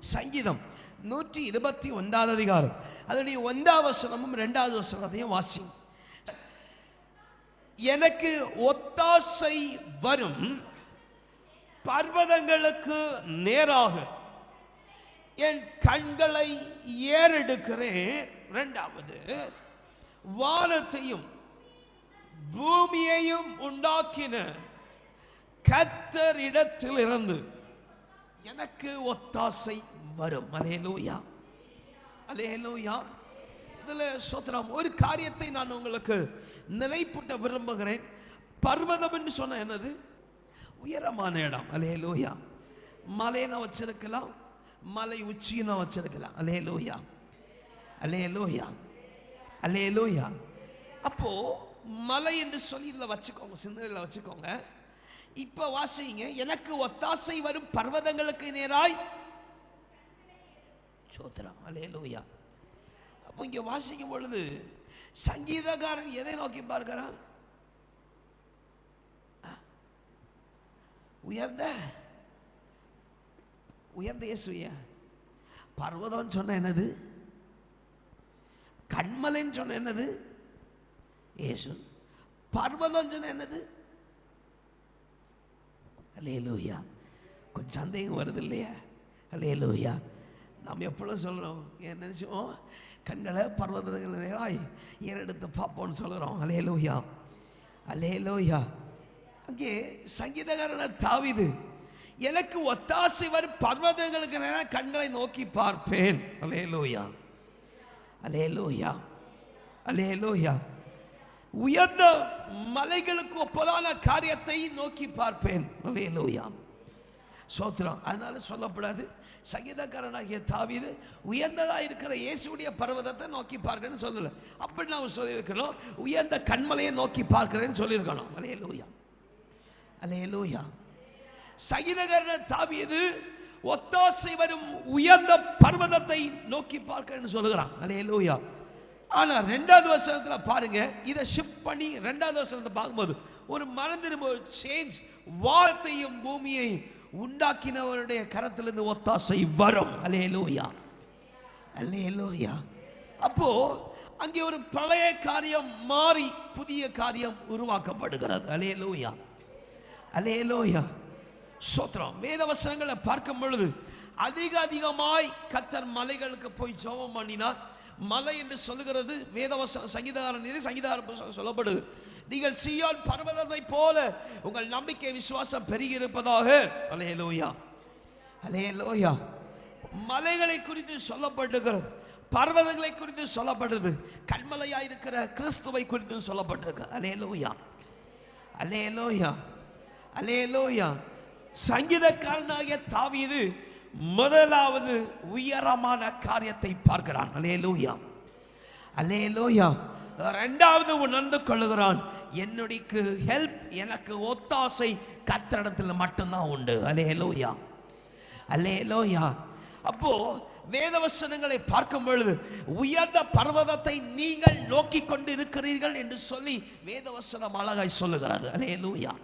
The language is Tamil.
சங்கீதம். நூற்றி இருபத்தி ஒன்றாவது அதிகாரம். அதனுடைய ஒன்றாவது வசனமும் ரெண்டாவது வசனத்தையும் வாசி. எனக்கு ஒத்தாசை வரும் பர்வதங்களுக்கு நேராக என் கண்களை ஏறெடுக்கிறேன். ரெண்டாவது வானத்தையும் பூமியையும் உண்டாக்கின கத்தரிடத்திலிருந்து இருந்து எனக்கு ஒத்தாசை வரும். அலேலூயா அலேலூயா இதில் சோத்திரம் ஒரு காரியத்தை நான் உங்களுக்கு நிலைப்பூட்ட விரும்புகிறேன். பர்வதம் என்று சொன்ன என்னது? உயரமான இடம். அலேலூயா மலையை வச்சிருக்கலாம். மலை உச்சியை வச்சிருக்கலாம். அலேலூயா அலேலூயா அலேலூயா அப்போ மலை என்று சொல்லி இதில் வச்சுக்கோங்க. சிந்தனையில் வச்சுக்கோங்க. இப்போ வாசிங்க எனக்கு ஒத்தாசை வரும் பர்வதங்களுக்கு நேராய். சோத்திரம் அலேலூயா அப்போ இங்கே வாசிக்கும் பொழுது சங்கீதக்காரன் எதை நோக்கி பார்க்கிறான்? உயர்ந்த உயர்ந்த இயேசுயா பர்வதம் சொன்ன என்னது? கண்மலைன்னு சொன்ன என்னது? இயேசு. பர்வதம் சொன்ன என்னது? அலேலூயா கொஞ்சம் சந்தேகம் வருது இல்லையா அலேலூயா நாம் எப்பளும் சொல்கிறோம் ஏன் நினச்சோம்? கண்களை பர்வதங்கள் நேராய் ஏறெடுத்து பார்ப்போம்னு சொல்கிறோம் அலே லூயா அலே லூயா அங்கே சங்கீதகாரன தாவிது எனக்கு ஒத்தாசை வரும் பர்வதங்களுக்கு நேரம் கண்களை நோக்கி பார்ப்பேன். அலே லூயா அலே லூயா அலே லூயா உயர்ந்த மலைகளுக்கு ஒப்பதான காரியத்தை நோக்கி பார்ப்பேன். அலேலூயா சோத்திரம். அதனால சொல்லப்படாது. சங்கீதக்காரனாகிய தாவிது உயர்ந்ததாக இருக்கிற இயேசுடைய பர்வதத்தை நோக்கி பார்க்கணும்னு சொல்லல. அப்படி நான் சொல்லியிருக்கணும். உயர்ந்த கண்மலையை நோக்கி பார்க்கிறேன்னு சொல்லியிருக்கணும். அலே லூயா அலே லூயா சங்கீதக்காரன தாவியது ஒத்தாசை வரும் உயர்ந்த பர்வதத்தை நோக்கி பார்க்கிறேன்னு சொல்லுகிறான். அலேலூயா ஆனால் ரெண்டாவது வசனத்தில் பாருங்கள் இதை ஷிஃப்ட் பண்ணி ரெண்டாவது வசனத்தை பார்க்கும்போது ஒரு மறந்துடும் ஒரு சேஞ்ச் வாரத்தையும் பூமியையும் உண்டாக்கினவருடைய கரத்திலிருந்து ஒத்தாசை வரும். அலே லோயா அல்லே லோயா அப்போ அங்கே ஒரு பழைய காரியம் மாறி புதிய காரியம் உருவாக்கப்படுகிறது. அலே லோயா சோத்திரம். வேத வசனங்களை பார்க்கும் பொழுது அதிக அதிகமாய் கத்தர் மலைகளுக்கு போய் ஜெபம் பண்ணினார். மலை என்று சொல்லுகிறது வேதவச சங்கீதகாரன் இது சங்கீதாரம் சொல்லப்படுது. நீங்கள் சியான் பர்வதத்தை போல உங்கள் நம்பிக்கை விசுவாசம் பெருகி இருப்பதாக அலையே லோயா மலைகளை குறித்து சொல்லப்பட்டிருக்கிறது பர்வதங்களை குறித்து சொல்லப்படுது கண்மலையா இருக்கிற கிறிஸ்துவை குறித்து சொல்லப்பட்டிருக்கு. அலேலூயா அலே லோயா சங்கீதக்காரனாகிய தாவீது முதலாவது உயரமான காரியத்தை பார்க்கிறான். அலே லூயா அலே லோயா ரெண்டாவது உணர்ந்து கொள்கிறான் என்னுடைய ஹெல்ப் எனக்கு ஒத்தாசை கத்திரிடத்தில் மட்டும்தான் உண்டு. அலே லோயா அலே லோயா அப்போ வேதவசனங்களை பார்க்கும் பொழுது உயர்ந்த பர்வதத்தை நீங்கள் நோக்கி கொண்டு இருக்கிறீர்கள் என்று சொல்லி வேதவசனம் அழகாய் சொல்லுகிறார். அலே லூயா